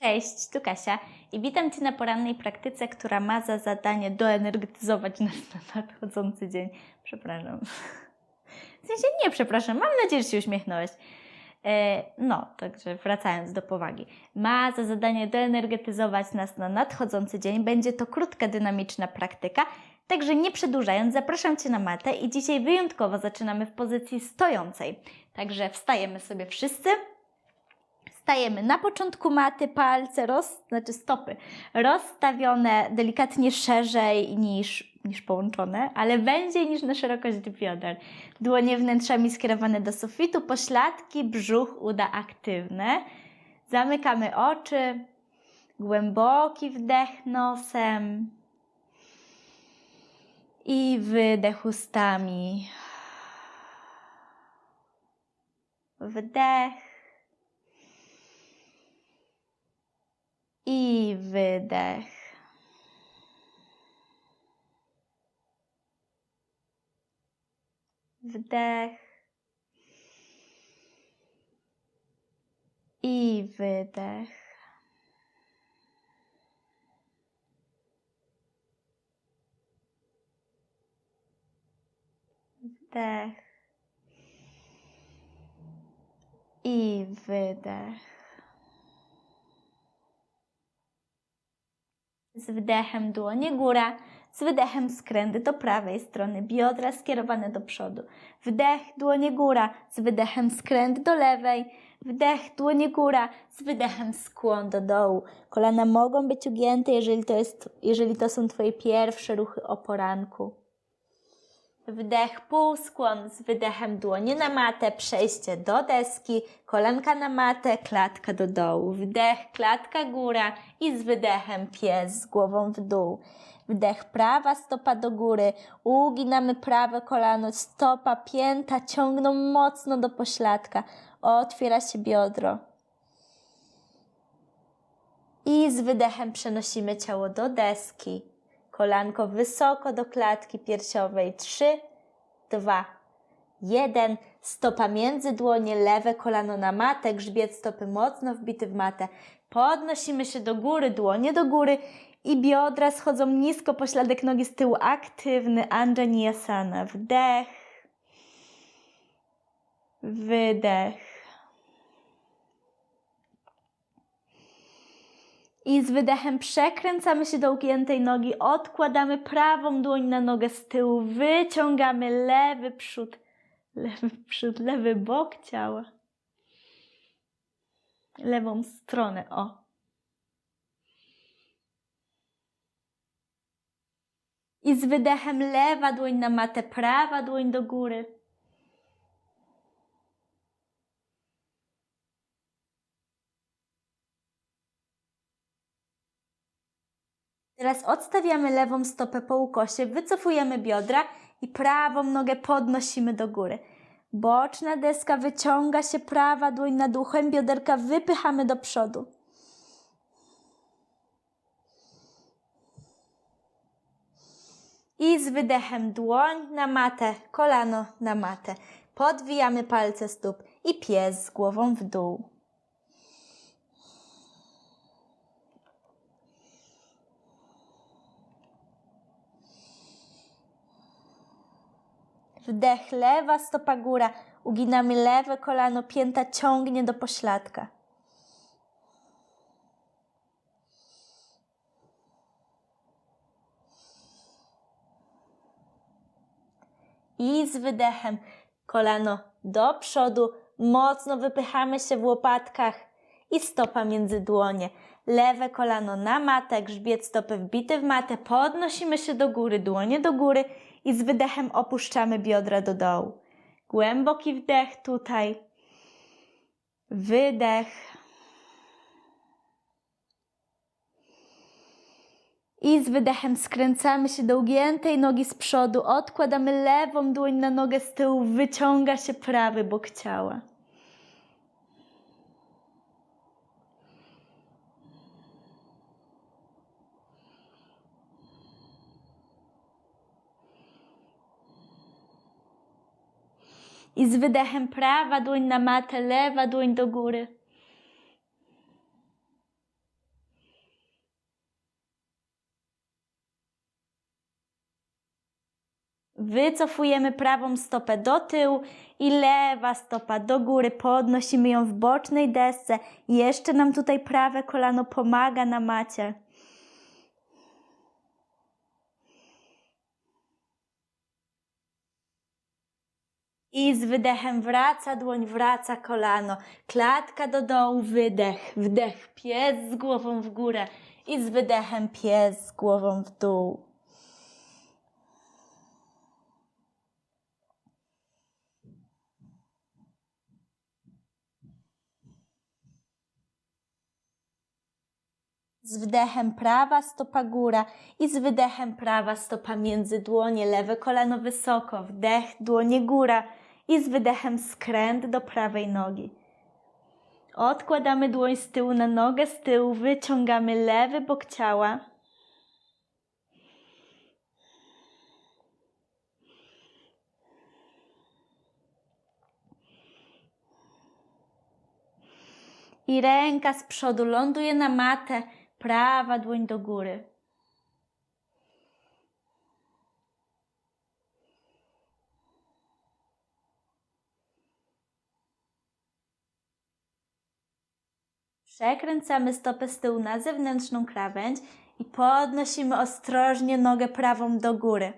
Cześć, tu Kasia i witam Cię na porannej praktyce, która ma za zadanie doenergetyzować nas na nadchodzący dzień. Przepraszam. W sensie nie przepraszam, mam nadzieję, że się uśmiechnąłeś. E, No, także wracając do powagi. Ma za zadanie doenergetyzować nas na nadchodzący dzień. Będzie to krótka, dynamiczna praktyka. Także nie przedłużając, zapraszam Cię na matę i dzisiaj wyjątkowo zaczynamy w pozycji stojącej. Także wstajemy sobie wszyscy. Stajemy na początku maty, palce, roz, znaczy stopy, rozstawione delikatnie szerzej niż, niż połączone, ale węziej niż na szerokość bioder. Dłonie wnętrzami skierowane do sufitu, pośladki, brzuch, uda aktywne. Zamykamy oczy, głęboki wdech nosem i wydech ustami. Wdech. I wydech. Wdech i wydech. Wdech i wydech. Z wdechem dłonie góra, z wydechem skręty do prawej strony, biodra skierowane do przodu. Wdech, dłonie góra, z wydechem skręt do lewej. Wdech, dłonie góra, z wydechem skłon do dołu. Kolana mogą być ugięte, jeżeli to, jest, jeżeli to są Twoje pierwsze ruchy o poranku. Wdech, półskłon z wydechem dłonie na matę, przejście do deski, kolanka na matę, klatka do dołu. Wdech, klatka góra i z wydechem pies z głową w dół. Wdech, prawa stopa do góry, uginamy prawe kolano, stopa, pięta ciągną mocno do pośladka, otwiera się biodro. I z wydechem przenosimy ciało do deski. Kolanko wysoko do klatki piersiowej. Trzy, dwa, jeden. Stopa między dłonie, lewe kolano na matę, grzbiet stopy mocno wbity w matę. Podnosimy się do góry, dłonie do góry i biodra schodzą nisko, pośladek nogi z tyłu aktywny. Anjaniyasana. Wdech. Wydech. I z wydechem przekręcamy się do ugiętej nogi, odkładamy prawą dłoń na nogę z tyłu, wyciągamy lewy przód, lewy przód, lewy bok ciała. Lewą stronę, o. I z wydechem lewa dłoń na matę, prawa dłoń do góry. Teraz odstawiamy lewą stopę po ukosie, wycofujemy biodra i prawą nogę podnosimy do góry. Boczna deska wyciąga się, prawa dłoń nad uchem, bioderka wypychamy do przodu. I z wydechem dłoń na matę, kolano na matę. Podwijamy palce stóp i pies z głową w dół. Wdech, lewa stopa góra. Uginamy lewe kolano, pięta ciągnie do pośladka. I z wydechem kolano do przodu, mocno wypychamy się w łopatkach i stopa między dłonie. Lewe kolano na matę, grzbiet stopy wbity w matę, podnosimy się do góry, dłonie do góry i z wydechem opuszczamy biodra do dołu. Głęboki wdech tutaj, wydech. I z wydechem skręcamy się do ugiętej nogi z przodu, odkładamy lewą dłoń na nogę z tyłu, wyciąga się prawy bok ciała. I z wydechem prawa dłoń na matę, lewa dłoń do góry. Wycofujemy prawą stopę do tyłu i lewa stopa do góry. Podnosimy ją w bocznej desce. Jeszcze nam tutaj prawe kolano pomaga na macie. I z wydechem wraca dłoń, wraca kolano. Klatka do dołu, wydech, wdech, pies z głową w górę. I z wydechem pies z głową w dół. Z wdechem prawa stopa góra i z wydechem prawa stopa między dłonie, lewe kolano wysoko, wdech, dłonie góra i z wydechem skręt do prawej nogi. Odkładamy dłoń z tyłu na nogę z tyłu, wyciągamy lewy bok ciała. I ręka z przodu ląduje na matę, prawa dłoń do góry. Przekręcamy stopę z tyłu na zewnętrzną krawędź i podnosimy ostrożnie nogę prawą do góry.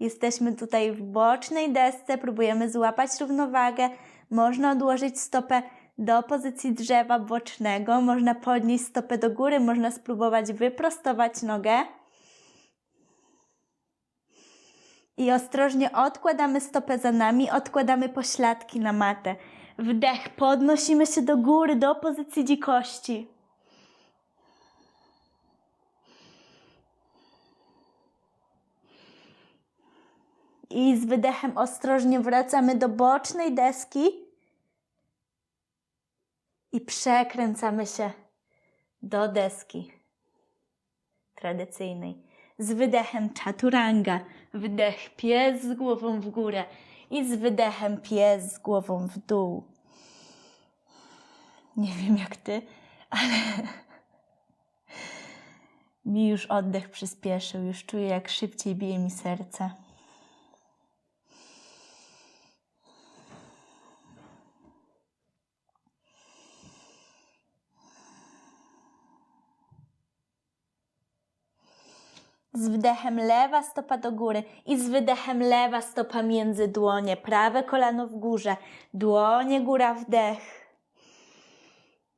Jesteśmy tutaj w bocznej desce, próbujemy złapać równowagę. Można odłożyć stopę do pozycji drzewa bocznego, można podnieść stopę do góry, można spróbować wyprostować nogę. I ostrożnie odkładamy stopę za nami, odkładamy pośladki na matę. Wdech, podnosimy się do góry, do pozycji dzikości. I z wydechem ostrożnie wracamy do bocznej deski i przekręcamy się do deski tradycyjnej. Z wydechem chaturanga, wdech pies z głową w górę i z wydechem pies z głową w dół. Nie wiem jak ty, ale mi już oddech przyspieszył, już czuję jak szybciej bije mi serce. Z wdechem lewa stopa do góry i z wydechem lewa stopa między dłonie. Prawe kolano w górze, dłonie góra wdech.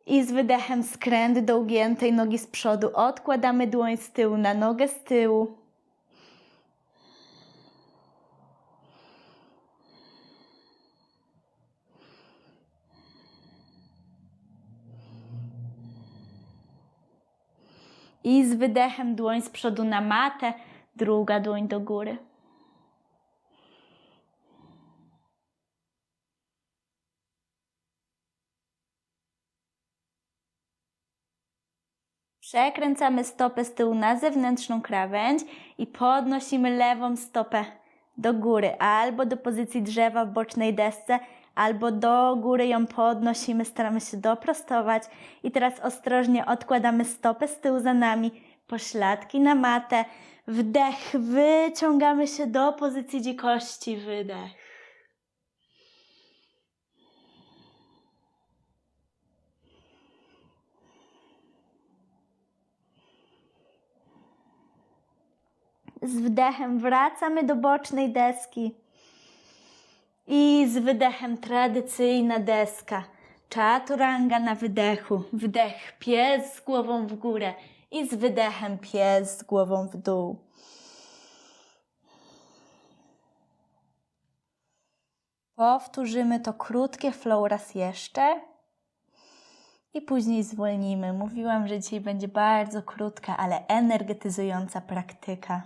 I z wydechem skręt do ugiętej nogi z przodu. Odkładamy dłoń z tyłu na nogę z tyłu. I z wydechem dłoń z przodu na matę, druga dłoń do góry. Przekręcamy stopę z tyłu na zewnętrzną krawędź i podnosimy lewą stopę do góry, albo do pozycji drzewa w bocznej desce, albo do góry ją podnosimy, staramy się doprostować. I teraz ostrożnie odkładamy stopę z tyłu za nami, pośladki na matę. Wdech, wyciągamy się do pozycji dzikości, wydech. Z wdechem wracamy do bocznej deski. I z wydechem tradycyjna deska. Chaturanga na wydechu. Wdech, pies z głową w górę. I z wydechem pies z głową w dół. Powtórzymy to krótkie flow raz jeszcze. I później zwolnimy. Mówiłam, że dzisiaj będzie bardzo krótka, ale energetyzująca praktyka.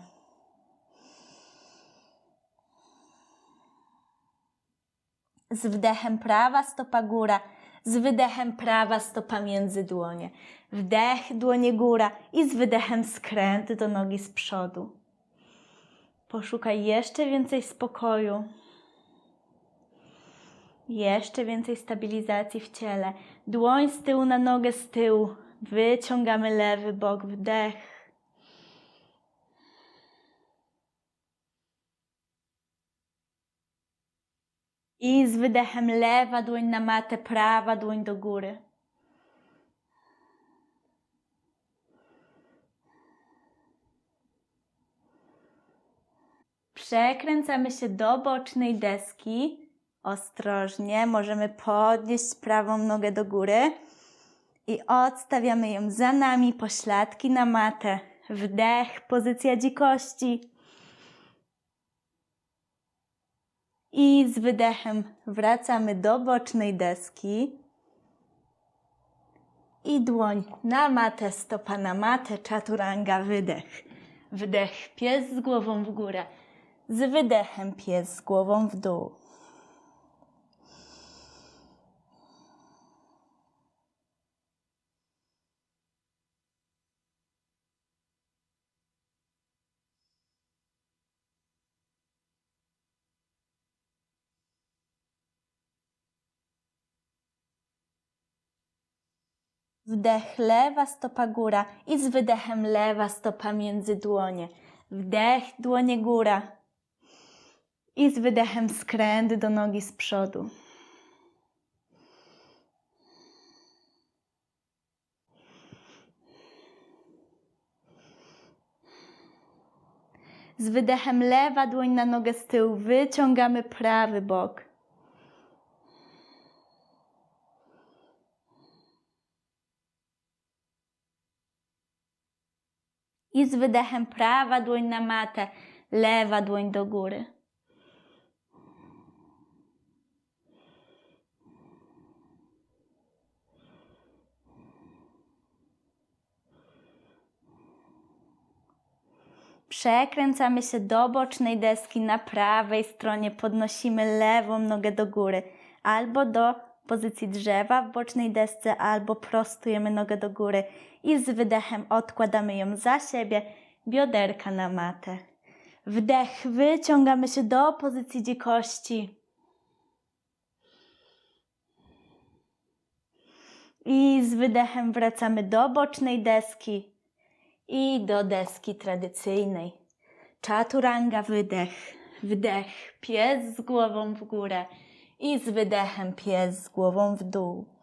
Z wdechem prawa stopa góra, z wydechem prawa stopa między dłonie. Wdech, dłonie góra i z wydechem skręt do nogi z przodu. Poszukaj jeszcze więcej spokoju. Jeszcze więcej stabilizacji w ciele. Dłoń z tyłu na nogę z tyłu. Wyciągamy lewy bok, wdech. I z wydechem lewa dłoń na matę, prawa dłoń do góry. Przekręcamy się do bocznej deski. Ostrożnie, możemy podnieść prawą nogę do góry i odstawiamy ją za nami, pośladki na matę. Wdech, pozycja dzikości. I z wydechem wracamy do bocznej deski. I dłoń na matę, stopa na matę, czaturanga, wydech. Wdech, pies z głową w górę. Z wydechem pies z głową w dół. Wdech, lewa stopa góra i z wydechem lewa stopa między dłonie. Wdech, dłonie góra. I z wydechem skręt do nogi z przodu. Z wydechem lewa dłoń na nogę z tyłu. Wyciągamy prawy bok. I z wydechem prawa dłoń na matę, lewa dłoń do góry. Przekręcamy się do bocznej deski na prawej stronie, podnosimy lewą nogę do góry albo do pozycji drzewa w bocznej desce, albo prostujemy nogę do góry i z wydechem odkładamy ją za siebie, bioderka na matę. Wdech, wyciągamy się do pozycji dzikości. I z wydechem wracamy do bocznej deski i do deski tradycyjnej. Czaturanga, wydech, wdech, pies z głową w górę i z wydechem pies z głową w dół.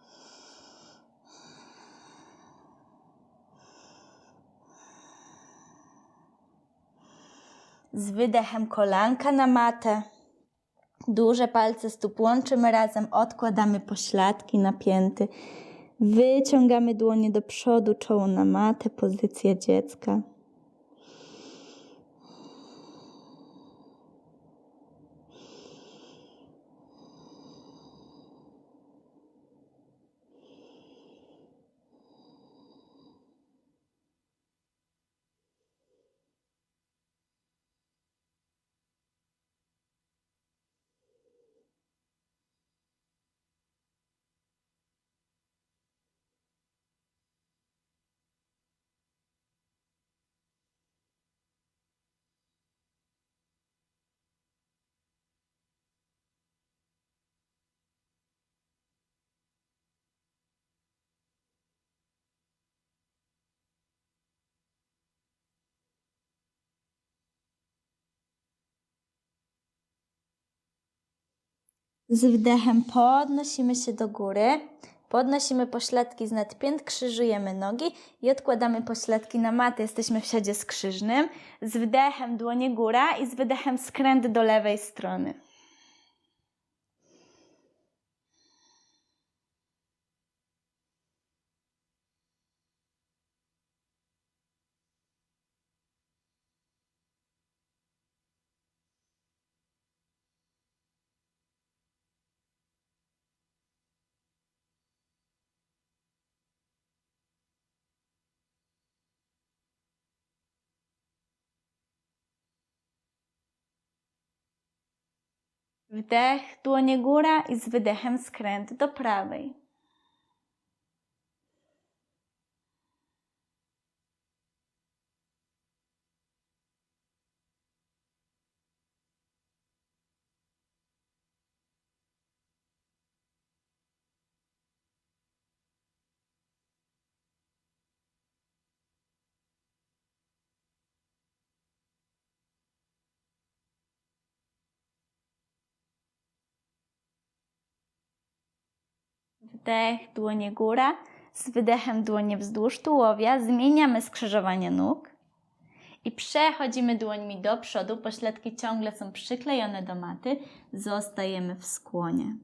Z wydechem kolanka na matę. Duże palce stóp łączymy razem, odkładamy pośladki na pięty. Wyciągamy dłonie do przodu, czoło na matę, pozycja dziecka. Z wdechem podnosimy się do góry, podnosimy pośladki z nadpięt, krzyżujemy nogi i odkładamy pośladki na matę. Jesteśmy w siadzie skrzyżnym. Z wdechem dłonie góra i z wydechem skręt do lewej strony. Wdech, dłonie góra i z wydechem skręt do prawej. Wdech, dłonie góra. Z wydechem dłonie wzdłuż tułowia. Zmieniamy skrzyżowanie nóg. I przechodzimy dłońmi do przodu. Pośladki ciągle są przyklejone do maty. Zostajemy w skłonie.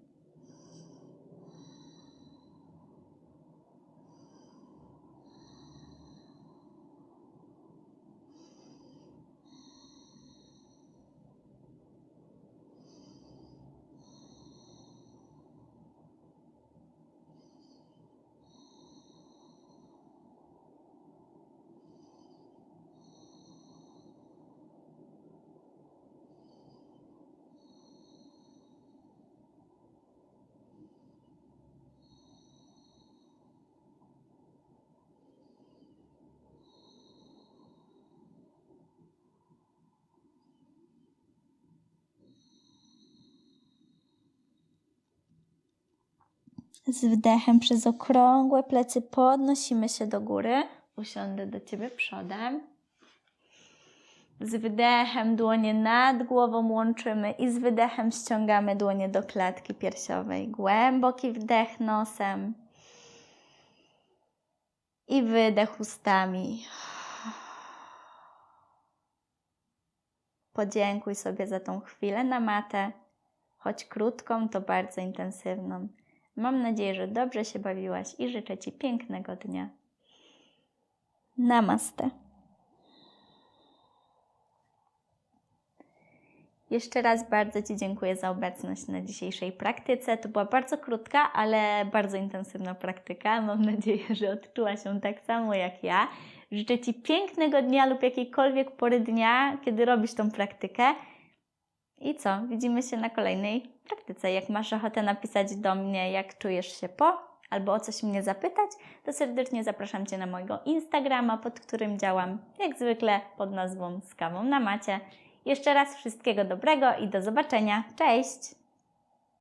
Z wdechem przez okrągłe plecy podnosimy się do góry. Usiądę do Ciebie przodem. Z wydechem dłonie nad głową łączymy i z wydechem ściągamy dłonie do klatki piersiowej. Głęboki wdech nosem i wydech ustami. Podziękuj sobie za tą chwilę na matę, choć krótką, to bardzo intensywną. Mam nadzieję, że dobrze się bawiłaś i życzę Ci pięknego dnia. Namaste. Jeszcze raz bardzo Ci dziękuję za obecność na dzisiejszej praktyce. To była bardzo krótka, ale bardzo intensywna praktyka. Mam nadzieję, że odczułaś ją tak samo jak ja. Życzę Ci pięknego dnia lub jakiejkolwiek pory dnia, kiedy robisz tą praktykę. I co? Widzimy się na kolejnej praktyce. Jak masz ochotę napisać do mnie, jak czujesz się po, albo o coś mnie zapytać, to serdecznie zapraszam Cię na mojego Instagrama, pod którym działam jak zwykle pod nazwą z kawą na macie. Jeszcze raz wszystkiego dobrego i do zobaczenia. Cześć!